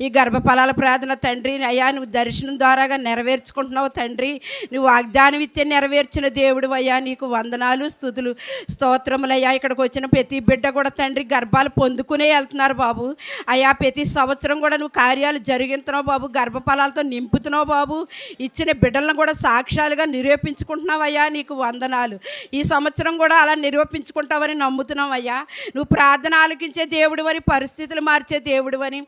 ఈ గర్భఫలాల ప్రార్థన తండ్రి అయ్యా నువ్వు దర్శనం ద్వారాగా నెరవేర్చుకుంటున్నావు తండ్రి. నువ్వు వాగ్దానం ఇచ్చే నెరవేర్చిన దేవుడు అయ్యా నీకు వందనాలు స్థుతులు స్తోత్రములయ్యా ఇక్కడికి వచ్చిన ప్రతి బిడ్డ కూడా తండ్రి గర్భాలు పొందుకునే వెళ్తున్నారు బాబు. అయ్యా ప్రతి సంవత్సరం కూడా నువ్వు కార్యాలు జరిగిస్తున్నావు బాబు గర్భఫలాలతో నింపుతున్నావు బాబు. ఇచ్చిన బిడ్డలను కూడా సాక్ష్యాలుగా నిరూపించుకుంటున్నావు అయ్యా నీకు వందనాలు. ఈ సంవత్సరం కూడా అలా నిరూపించుకుంటావని నమ్ముతున్నాం అయ్యా. నువ్వు ప్రార్థన ఆలకించే దేవుడు అని పరిస్థితులు మార్చే దేవుడు అని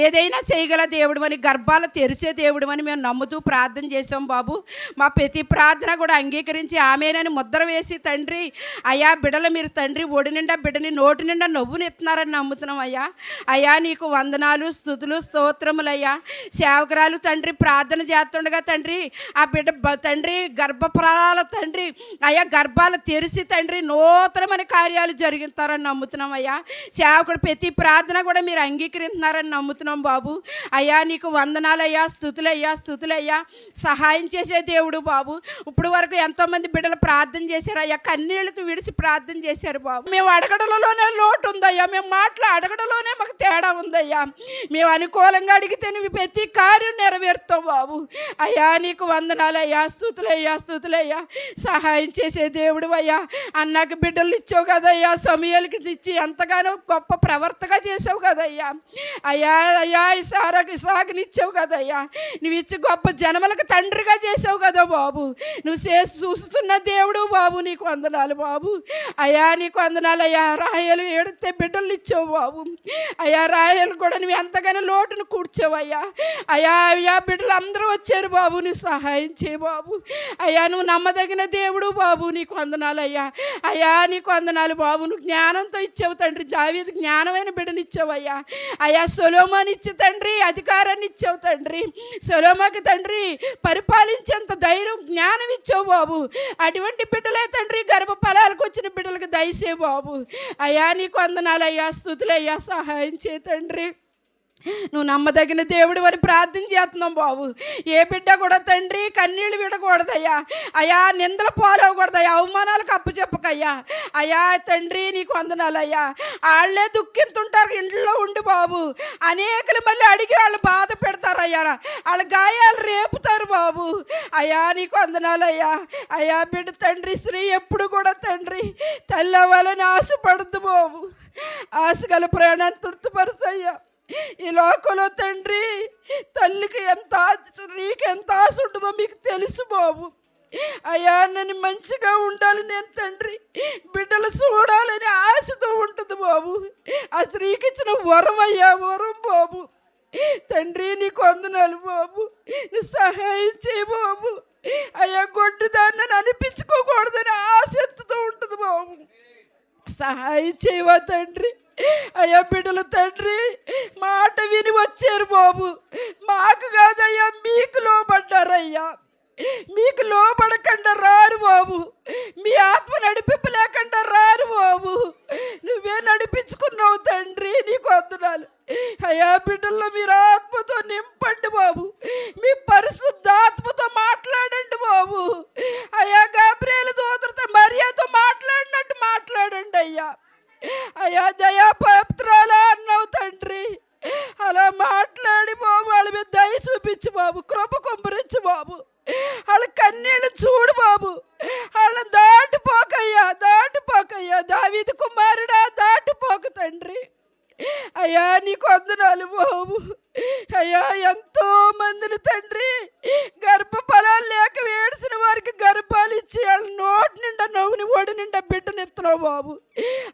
ఏదైనా చేయగల దేవుడు అని గర్భాలు తెరిచే దేవుడు అని మేము నమ్ముతూ ప్రార్థన చేసాం బాబు. మా ప్రతి ప్రార్థన కూడా అంగీకరించి ఆమెనని ముద్ర వేసి తండ్రి అయ్యా బిడలు మీరు తండ్రి ఒడి నిండా బిడ్డని నోటి నిండా నవ్వునెత్తున్నారని నమ్ముతున్నాం అయ్యా. అయ్యా నీకు వందనాలు స్థుతులు స్తోత్రములయ్యా. సేవకురాలు తండ్రి ప్రార్థన చేస్తుండగా తండ్రి ఆ బిడ్డ తండ్రి గర్భప్రాల తండ్రి అయ్యా గర్భాలు తెరిచి తండ్రి నూతనమైన కార్యాలు జరిగిస్తారని నమ్ముతున్నాం అయ్యా. సేవకుడు ప్రతి ప్రార్థన కూడా మీరు అంగీకరిస్తున్నారని నమ్ముతున్నాం బాబు. బాబు. అయ్యా నీకు వందనాలయ్యా స్థుతులయ్యా స్థుతులయ్యా. సహాయం చేసే దేవుడు బాబు. ఇప్పుడు వరకు ఎంతోమంది బిడ్డలు ప్రార్థన చేశారు. అయ్యా కన్నీళ్ళతో విడిచి ప్రార్థన చేశారు బాబు. మేము అడగడంలోనే లోటు అయ్యా మేము మాటలు అడగడంలోనే మాకు తేడా ఉందయ్యా. మేము అనుకూలంగా అడిగితే నువ్వు ప్రతి కార్యం నెరవేరుతావు బాబు. అయ్యా నీకు వందనాలయ్యా స్థుతులయ్యా స్థుతులయ్యా. సహాయం చేసే దేవుడు అయ్యా. అన్నకు బిడ్డలు ఇచ్చావు కదయ్యా సమయాలకి ఇచ్చి ఎంతగానో గొప్ప ప్రవర్తగా చేసావు కదయ్యా. అయ్యా అయ్యా ఇసారకు ఇసాకుని ఇచ్చావు కదయ్యా. నువ్వు ఇచ్చి గొప్ప జనములకు తండ్రిగా చేసావు కదా బాబు. నువ్వు చేసి చూస్తున్న దేవుడు బాబు నీకు వందనాలు బాబు. అయ్యా నీకు వందనాలు అయ్యా రాయలు ఏడితే బిడ్డలు ఇచ్చావు బాబు. అయ్యా రాయలు కూడా నువ్వు ఎంతగానో లోటును కూర్చోవయ్యా. అయ్యా అయ్యా బిడ్డలు అందరూ వచ్చారు బాబు నువ్వు సహాయం చేయ బాబు. అయ్యా నువ్వు నమ్మదగిన దేవుడు బాబు నీకు వందనాలు అయ్యా. అయ్యా నీకు వందనాలు బాబు. నువ్వు జ్ఞానంతో ఇచ్చావు తండ్రి జావేద్ జ్ఞానమైన బిడ్డని ఇచ్చావయ్యా అయ్యా. సొలోమాని ఇచ్చి తండ్రి అధికారాన్ని ఇచ్చావు తండ్రి. సొలోమాకి తండ్రి పరిపాలించేంత ధైర్యం జ్ఞానం ఇచ్చావు బాబు. అటువంటి బిడ్డలే తండ్రి గర్భఫలాలకు వచ్చిన బిడ్డలకు దయసే బాబు. అయ్యా నీకు వందనాలు అయ్యా స్థుతులయ్యా సహాయం చే తండ్రి. నువ్వు నమ్మదగిన దేవుడు అని ప్రార్థన చేస్తున్నాం బాబు. ఏ బిడ్డ కూడా తండ్రి కన్నీళ్ళు విడకూడదయ్యా. అయ్యా నిందలు పాలవకూడదయ్యా అవమానాలకు అప్పు చెప్పకయ్యా. అయ్యా తండ్రి నీకు వందనాలయ్యా. వాళ్ళే దుఃఖింతుంటారు ఇంట్లో ఉండి బాబు. అనేకలు మళ్ళీ అడిగి వాళ్ళు బాధ పెడతారయ్యా. వాళ్ళ గాయాలు రేపుతారు బాబు. అయ్యా నీకు వందనాలయ్యా. అయ్యా బిడ్డ తండ్రి స్త్రీ ఎప్పుడు కూడా తండ్రి తల్లి ఆశపడద్దు బాబు. ఆశగల ప్రయాణాన్ని తృప్తిపరచయ్యా. ఈ లోకంలో తండ్రి తల్లికి ఎంత నీకు ఎంత ఆశ ఉంటుందో మీకు తెలుసు బాబు. అయ్యా నేను మంచిగా ఉండాలి నేను తండ్రి. బిడ్డలు చూడాలని ఆశతో ఉంటుంది బాబు. ఆ స్త్రీకి ఇచ్చిన వరం అయ్యా వరం బాబు. తండ్రి నీకు వందనాలు బాబు. నీ సహాయం చేయి బాబు. అయ్యా గొడ్డు దాన్ని అనిపించుకోకూడదని ఆశ ఉంటుంది బాబు. సహాయం చేయవా తండ్రి? అయ్యా బిడ్డల తండ్రి మాట విని వచ్చారు బాబు. మాకు కాదయ్యా మీకు లోబడ్డారయ్యా. మీకు లోబడకుండా రారు బాబు మీ ఆత్మ నడిపింపు లేకుండా రారు బాబు నువ్వే నడిపించుకున్నావు తండ్రి నీకు వందనాలు అయ్యా బిడ్డల్లో మీరు ఆత్మతో నింపండి బాబు మీ పరిశుద్ధాత్మతో మాట్లాడండి బాబు అయ్యా గాబ్రేలు దూతలతో మరియాతో మాట్లాడినట్టు మాట్లాడండి అయ్యా అయ్యా దయా పత్రాలా అన్నావు తండ్రి అలా మాట్లాడి బాబు వాళ్ళ మీద దయ చూపించు బాబు కృప కుమ్మరించు బాబు. వాళ్ళ కన్నీళ్ళు చూడు బాబు. వాళ్ళ దాటిపోకయ్యా దాటిపోకయ్యా. దావీది కుమారుడా దాటిపోక తండ్రి. అయ్యా నీకు వందనాలు బాబు. అయ్యా ఎంతో మందిని తండ్రి. గర్భఫలాలు లేక ఏడ్చిన వారికి గర్భాలు ఇచ్చి వాళ్ళ నోటి నిండా నవ్వుని ఓడి నిండా బిడ్డనెత్తున్నావు బాబు.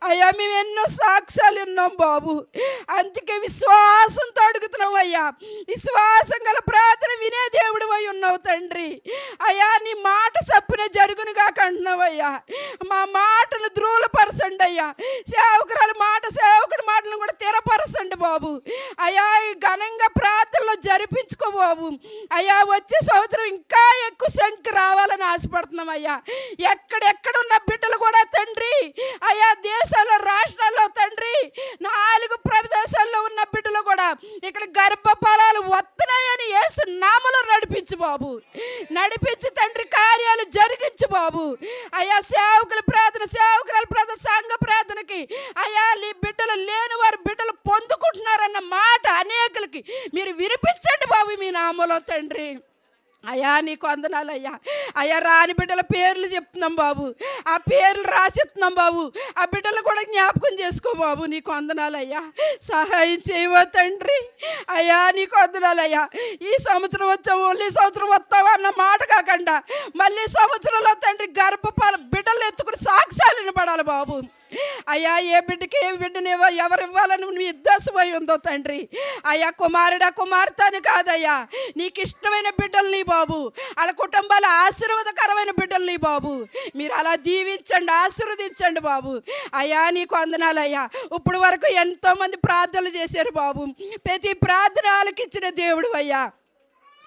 అయ్యా మేము ఎన్నో సాక్ష్యాలు విన్నాం బాబు. అందుకే విశ్వాసంతో అడుగుతున్నావు అయ్యా. విశ్వాసం గల ప్రార్థన వినే దేవుడు అయి ఉన్నావు తండ్రి. అయ్యా నీ మాట సప్పున జరుగును కాక అంటున్నావయ్యా మా మాటలు ధ్రువలపరచండి అయ్యా. సేవకురాలు మాట సేవకుడి మాటలను కూడా తెరపరచండి బాబు. అయ్యా ఈ ఘనంగా ప్రార్థనలో జరిపించుకో బాబు అయ్యా వచ్చే సంవత్సరం ఇంకా ఎక్కువ సంఖ్య రావాలని ఆశపడుతున్నాం అయ్యా. ఎక్కడెక్కడ ఉన్న బిడ్డలు కూడా తండ్రి అయ్యా దేశాల్లో రాష్ట్రాల్లో తండ్రి నాలుగు ప్రదేశాల్లో ఉన్న బిడ్డలు కూడా ఇక్కడ గర్భఫలాలు వస్తున్నాయని యేసు నామలు నడిపించు బాబు. నడిపించి తండ్రి కార్యాలు జరిగించు బాబు. అయ్యా సేవకుల ప్రార్థన సేవకుల ప్రార్థన సంఘ ప్రార్థనకి అయ్యా నీ బిడ్డలు లే వారి బిడ్డలు పొందుకుంటున్నారన్న మాట అనేకులకి మీరు వినిపించండి బాబు మీ నామలో తండ్రి. అయ్యా నీకు వందనాలు అయ్యా. అయ్యా రాని బిడ్డల పేర్లు చెప్తున్నాం బాబు. ఆ పేర్లు రాసిస్తున్నాం బాబు. ఆ బిడ్డలు కూడా జ్ఞాపకం చేసుకో బాబు. నీకు వందనాలు అయ్యా. సహాయం చేయవా తండ్రి? అయ్యా నీకు వందనాలు అయ్యా. ఈ సంవత్సరం వచ్చావు మళ్ళీ సంవత్సరం వస్తావా అన్న మాట కాకుండా మళ్ళీ సంవత్సరంలో తండ్రి గర్భపాల బిడ్డలు ఎత్తుకుని సాక్ష్యాలు వినపడాలి బాబు. అయ్యా ఏ బిడ్డకి ఏ బిడ్డని ఎవరివ్వాలని ఎవరు ఇవ్వాలని నీ ఉద్దేశమై ఉందో తండ్రి? అయ్యా కుమారుడా కుమార్తె కాదయ్యా. నీకు ఇష్టమైన బిడ్డల్ని బాబు. వాళ్ళ కుటుంబాల ఆశీర్వాదకరమైన బిడ్డల్ని బాబు. మీరు అలా దీవించండి ఆశీర్వదించండి బాబు. అయ్యా నీకు అందనాలయ్యా ఇప్పుడు వరకు ఎంతోమంది ప్రార్థనలు చేశారు బాబు. ప్రతి ప్రార్థన ఆలకిచ్చిన దేవుడు అయ్యా.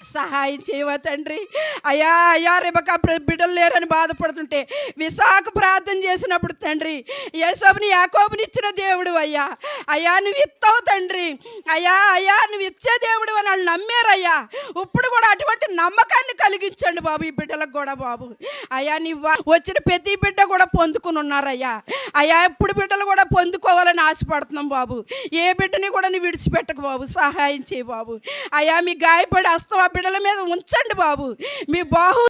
సహాయం చేయవా తండ్రి? అయ్యా అయ్యా రేపక బిడ్డలు లేరని బాధపడుతుంటే విశాఖ ప్రార్థన చేసినప్పుడు తండ్రి యేసోబుని యాకోబుని ఇచ్చిన దేవుడు అయ్యా. అయ్యా నువ్వు ఇస్తావు తండ్రి. అయ్యా అయ్యా నువ్వు ఇచ్చే దేవుడు అని వాళ్ళు నమ్మారయ్యా. ఇప్పుడు కూడా అటువంటి నమ్మకాన్ని కలిగించండి బాబు ఈ బిడ్డలకు కూడా బాబు. అయ్యా నువ్వు వచ్చిన ప్రతి బిడ్డ కూడా పొందుకుని ఉన్నారయ్యా. అయ్యా ఇప్పుడు బిడ్డలు కూడా పొందుకోవాలని ఆశపడుతున్నాం బాబు. ఏ బిడ్డని కూడా నువ్వు విడిచిపెట్టకు బాబు. సహాయం చేయి బాబు. అయ్యా మీ గాయపడి అస్తం బిడ్డల మీద ఉంచండి బాబు. మీ బాహు